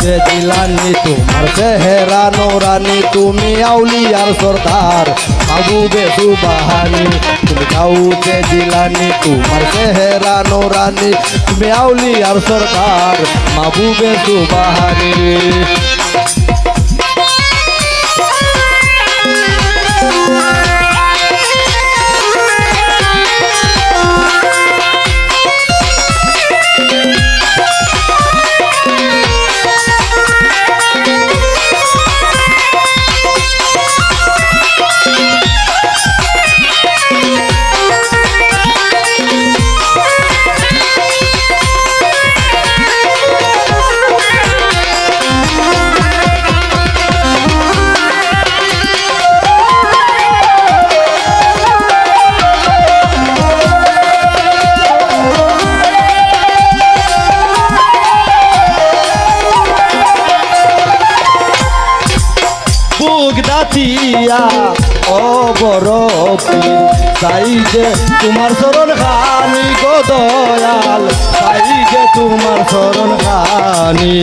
সে জিলানি তোমার চেহারা নোরানি তুমি আউলিয়ার সর্দার মাহবুবে সুবাহানি তুমি গাউতে জিলানি তোমার চেহারা নোরানি তুমি আউলিয়ার সর্দার মাহবুবে সুবাহানি দাতিয়া ও তাই যে তোমার চরণ খানি গো দয়াল তাই যে তোমার চরণ খানি।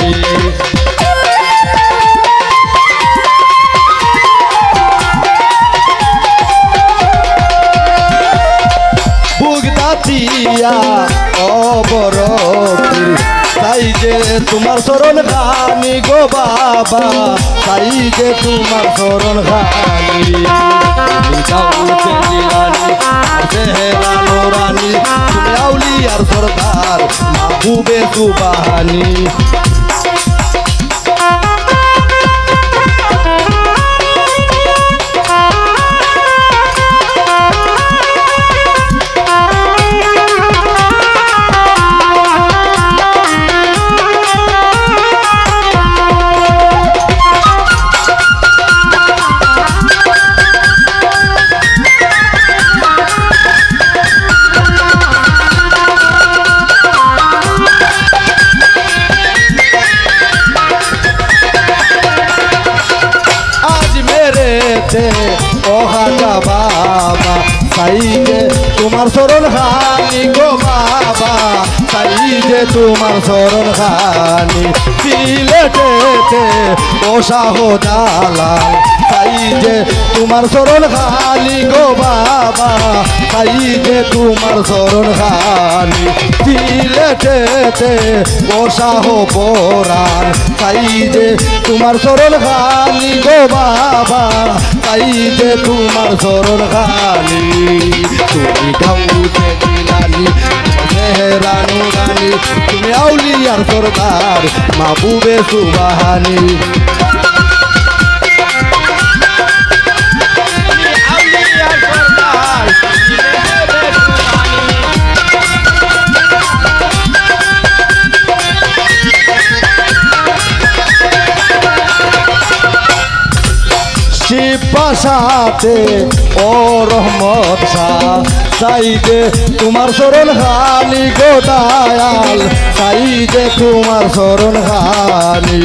বুক দাতিয়া ও বরফি তাই যে তোমার চরণ খানি গো বাবা, তাই যে তোমার চরণ খানি তুমি গাউতে আর সরদার, মাহবুবে সুবাহানি। মেরে ও ওহাটা বাবা তাই যে তোমার সরল খানি গো বাবা তাই যে তোমার সরল খানি সিলেটেতে ও শাহ দালাল যে তোমার শরণ খানি গো বাবা সাই যে তোমার শরণ খানি সিলেটেতে ও শাহ পরাণ সাই যে তোমার শরণ খানি গো বাবা, তাই যে তোমার শরণ খানি তুমি গাউতে দিলানি রানু রানী তুমি আউলিয়ার সরকার মাহবুবে সুবাহানি। শিবাসাতে ও রহমত সাইদে তোমার শরণ খানি গো দয়াল, সাইদে তোমার শরণ খানি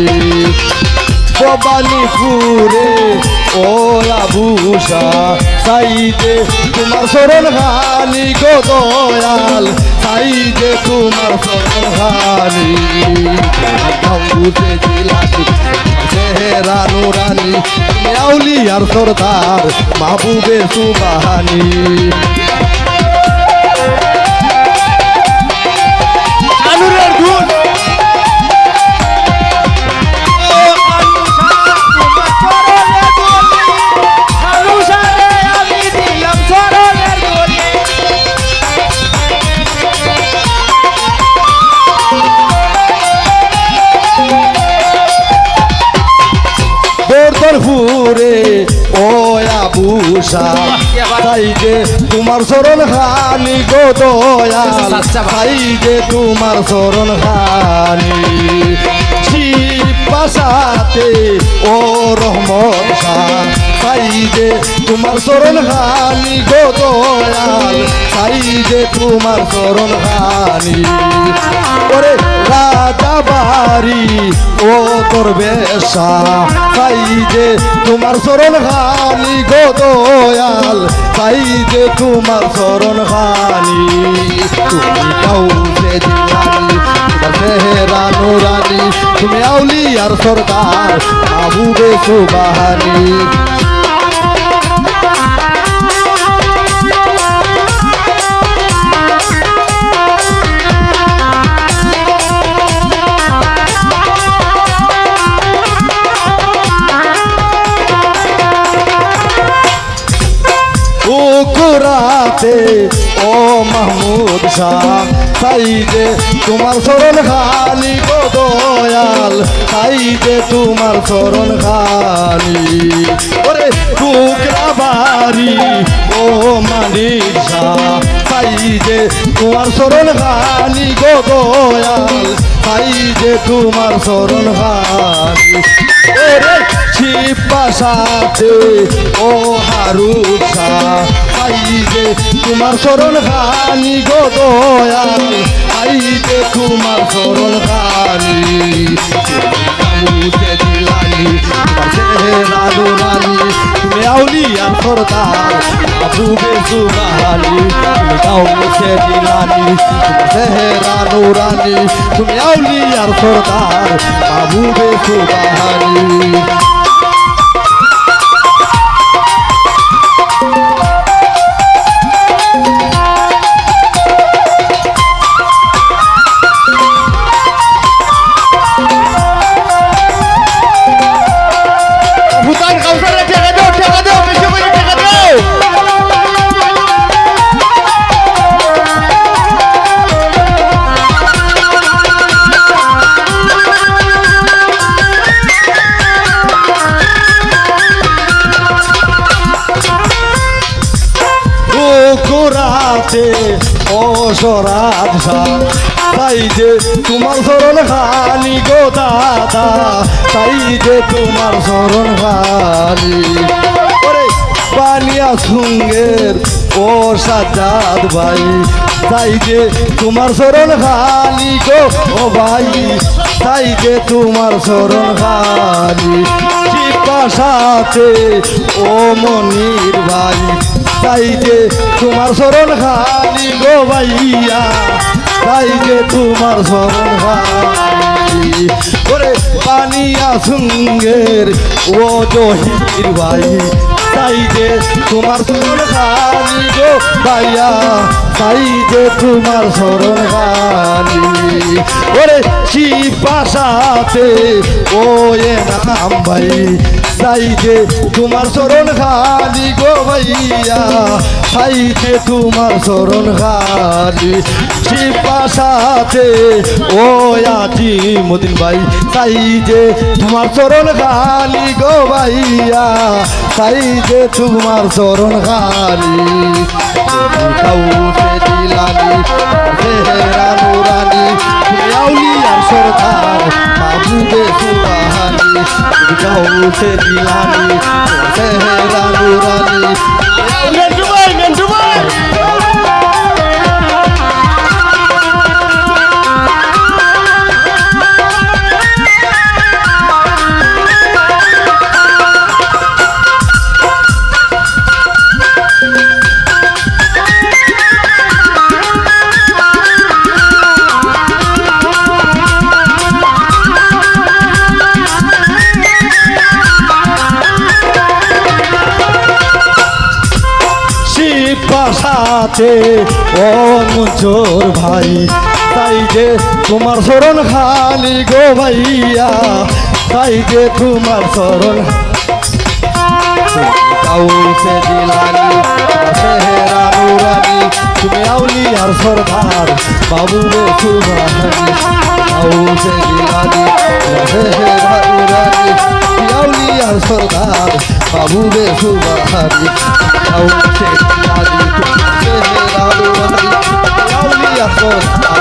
ভবানীপুরে ও আবুষা সাইদে তোমার শরণ খানি গো দয়াল, সাইদে তোমার শরণ জিলানি চেহারা নুরানি আউলি আর সরদার মাহবুবে সুবাহানি। আবুষা তাই যে তোমার সরল খানি গো দয়াল। তাই যে তোমার সরল খানি পাশাতে ও রহমত তাই যে তোমার শরণ খানি গো দয়াল। তাই যে তোমার শরণ খানি ওরে রাজা বাড়ি, ও তোর বেশা। তাই যে তোমার শরণ খানি গো দয়াল। তাই যে তোমার শরণ খানি আউলিয়ার সরকার মাহবুবে সুবাহানি কুকুরাতে ও মাহমুদ শাহ যে তোমার চরণ খালি গো দয়াল। তাই তোমার চরণ খালি। ওরে টুকরা বাড়ি, ও শাহ তাই যে তোমার চরণ খালি গো দয়াল তাই যে তোমার চরণ খালি ওরে শিবাসাতে ও হারুষা আই যে তোমার শরণ খানি গো দয়াল যে তোমার শরণ খানি মুছে দিলানি চেহারা রানী তুমি আউলিয়া সরদার আবুবে সুবাহানি তুমি গাও মুছে দিলানি 快点舔个六舔个六 কুকুরাতে অসরাধ তাই যে তোমার শরণ খালি গো দাদা, তাই যে তোমার শরণ খালি। বানিয়া সুঙ্গের ও সাজাদ ভাই, তাই যে তোমার শরণ খালি গো ও ভাই, তাই যে তোমার শরণ খালি। পাশাতে ও মনির ভাই তাই যে তোমার শরণ খালি গো ভাইয়া। তাই যে তোমার শরণ খালি ওরে পানিয়া সুঙ্গের ও জহির ভাই তাই যে তোমার শরণ খালি গো ভাইয়া তাই যে তোমার শরণ খালি ওরে শিবাসাতে ও এ নাম ভাই তাই যে তোমার শরণ খালি গো ভাইয়া তাই যে তোমার শরণ খালি শিবাসাতে ও আজি মদিন ভাই তাই যে তোমার শরণ খালি গো ভাইয়া তাই যে তোমার চরণ হারি। কাউকে দিলানি চেহারা নুরানি আউলিয়ার সরকার মাহবুবে সুবাহানি। কাউকে দিলানি চেহারা নুরানি। শিবাসাতে ও মুঞ্জোর ভাই, তাই যে তোমার শরণ খালি গো ভাইয়া, তাই যে তোমার শরণ সরদার, বাবু রে সুবাহানি কাউকে দিলানি তুমি আউলিয়ার সরদার বাবু রে সুবাহানি কাউকে দিলানি চেহারা নুরানি তুমি আউলিয়ার সরদার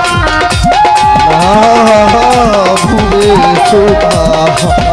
বাবু বে সুবাহানি